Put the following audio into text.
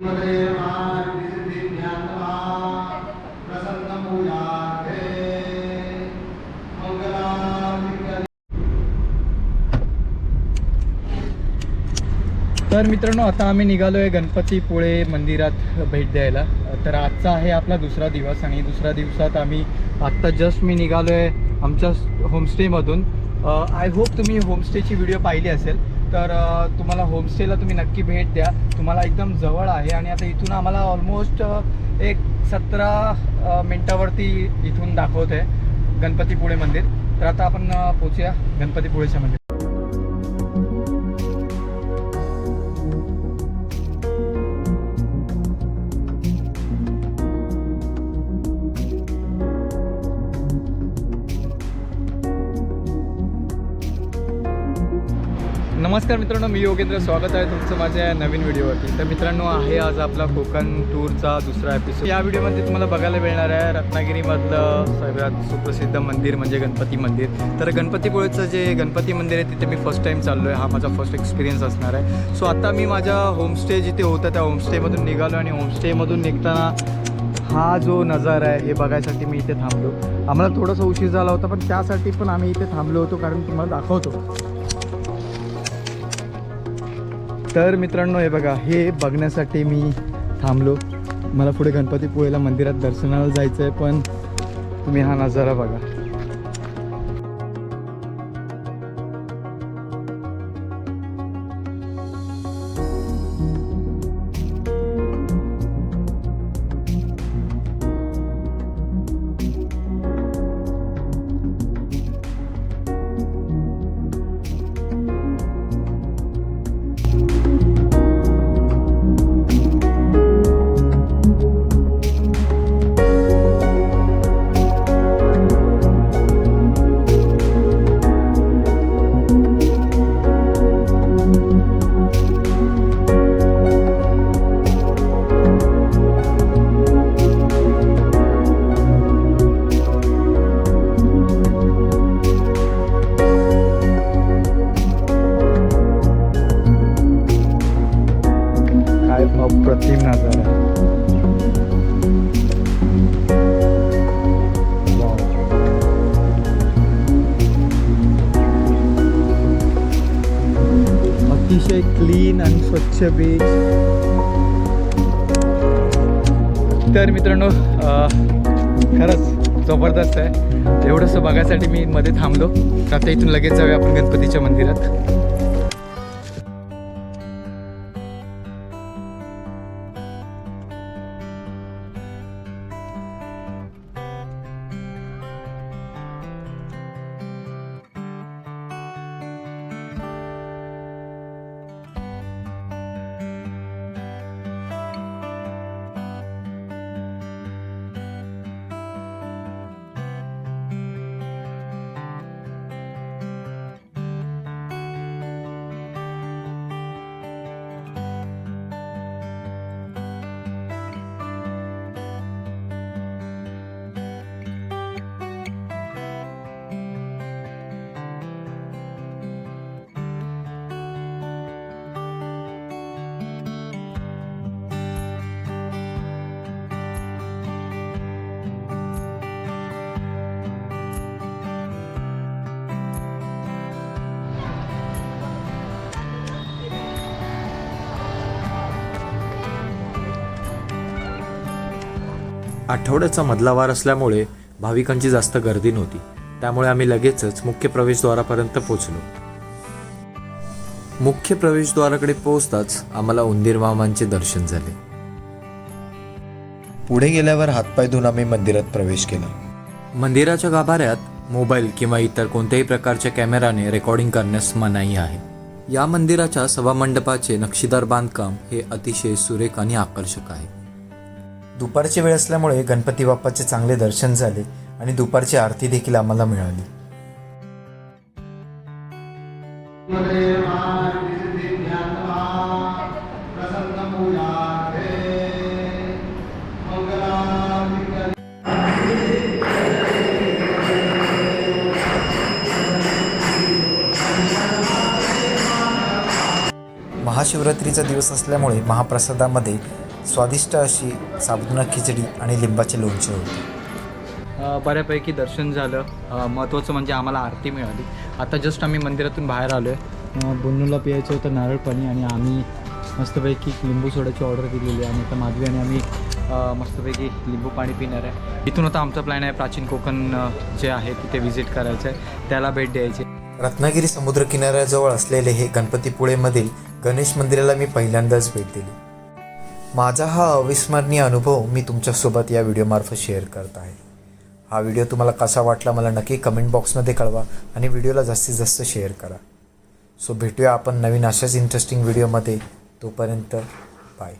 तर मित्रांनो आता आम्ही निघालो आहे गणपतीपुळे मंदिरात भेट द्यायला. तर आजचा आहे आपला दुसरा दिवस आणि दुसऱ्या दिवसात आम्ही आत्ता जस्ट मी निघालो आहे आमच्या होमस्टेमधून आय होप तुम्ही होमस्टेची व्हिडिओ पाहिली असेल. तर तुम्हाला होमस्टेला तुम्ही नक्की भेट द्या. तुम्हाला एकदम जवळ आहे आणि आता इथून आम्हाला ऑलमोस्ट एक सतरा मिनटावरती इथून दाखवत आहे गणपतीपुळे मंदिर. तर आता आपण पोचूया गणपतीपुळेच्या मंदिर नमस्कार मित्रांनो मी योगेंद्र. स्वागत आहे तुमचं माझ्या या नवीन व्हिडिओवरती. तर मित्रांनो आहे आज आपला कोकण टूरचा दुसरा एपिसोड या व्हिडिओमध्ये तुम्हाला बघायला मिळणार आहे रत्नागिरीमधलं सगळ्यात सुप्रसिद्ध मंदिर म्हणजे गणपती मंदिर. तर गणपतीपुळेचं जे गणपती मंदिर आहे तिथे मी फर्स्ट टाईम चाललो आहे हा माझा फर्स्ट एक्सपिरियन्स असणार आहे. सो आता मी माझ्या होमस्टे जिथे होतं त्या होमस्टेमधून निघालो आणि होमस्टेमधून निघताना हा जो नजारा आहे हे बघायसाठी मी इथे थांबलो. आम्हाला थोडासा उशीर झाला होता पण त्यासाठी पण आम्ही इथे थांबलो होतो कारण तुम्हाला दाखवतो. तर मित्रांनो हे बघा हे बघण्यासाठी मी थांबलो. मला पुढे गणपतीपुळेला मंदिरात दर्शनाला जायचं आहे पण तुम्ही हा नजारा बघा. आणि स्वच्छ बीच तर मित्रांनो खरंच जबरदस्त आहे. एवढंसं बघायसाठी मी मध्ये थांबलो. आता इथून लगेच जाऊया आपण गणपतीच्या मंदिरात. आठवड्याचा मधला वार असल्यामुळे भाविकांची जास्त गर्दी नव्हती. त्यामुळे आम्ही लगेचच मुख्य प्रवेशद्वारापर्यंत पोहोचलो. मुख्य प्रवेशद्वाराकडे पोहोचताच आम्हाला उंदीर मामांचे दर्शन झाले. पुढे गेल्यावर हातपाय धुवून आम्ही मंदिरात प्रवेश केला. मंदिराच्या गाभाऱ्यात मोबाईल किंवा इतर कोणत्याही प्रकारच्या कॅमेराने रेकॉर्डिंग करण्यास मनाई आहे. या मंदिराच्या सभामंडपाचे नक्षीदार बांधकाम हे अतिशय सुरेख आणि आकर्षक आहे. दुपारची वेळ असल्यामुळे गणपती बाप्पाचे चांगले दर्शन झाले आणि दुपारची आरती देखील आम्हाला मिळाली. महाशिवरात्रीचा दिवस असल्यामुळे महाप्रसादामध्ये स्वादिष्ट अशी साबुदाणा खिचडी आणि लिंबाचे लोणचे होते. बऱ्यापैकी दर्शन झालं. महत्त्वाचं म्हणजे आम्हाला आरती मिळाली. आता जस्ट आम्ही मंदिरातून बाहेर आलो आहे बुन्नूला प्यायचं होतं नारळ पाणी आणि आम्ही मस्तपैकी लिंबू सोड्याची ऑर्डर दिलेली आहे. आणि आता माधवी आणि आम्ही मस्तपैकी लिंबू पाणी पिणार आहे. इथून आता आमचा प्लॅन आहे प्राचीन कोकण जे आहे तिथे व्हिजिट करायचं आहे. त्याला भेट द्यायची. रत्नागिरी समुद्र किनाऱ्याजवळ असलेले हे गणपतीपुळेमधील गणेश मंदिराला मी पहिल्यांदाच भेट दिली. माझा हा अविस्मरणीय अनुभव मी तुमच्यासोबत या व्हिडिओमार्फत शेअर करत आहे. हा व्हिडिओ तुम्हाला कसा वाटला मला नक्की कमेंट बॉक्समध्ये कळवा आणि व्हिडिओला जास्तीत जास्त शेअर करा. सो भेटूया आपण नवीन अशाच इंटरेस्टिंग व्हिडिओमध्ये तोपर्यंत बाय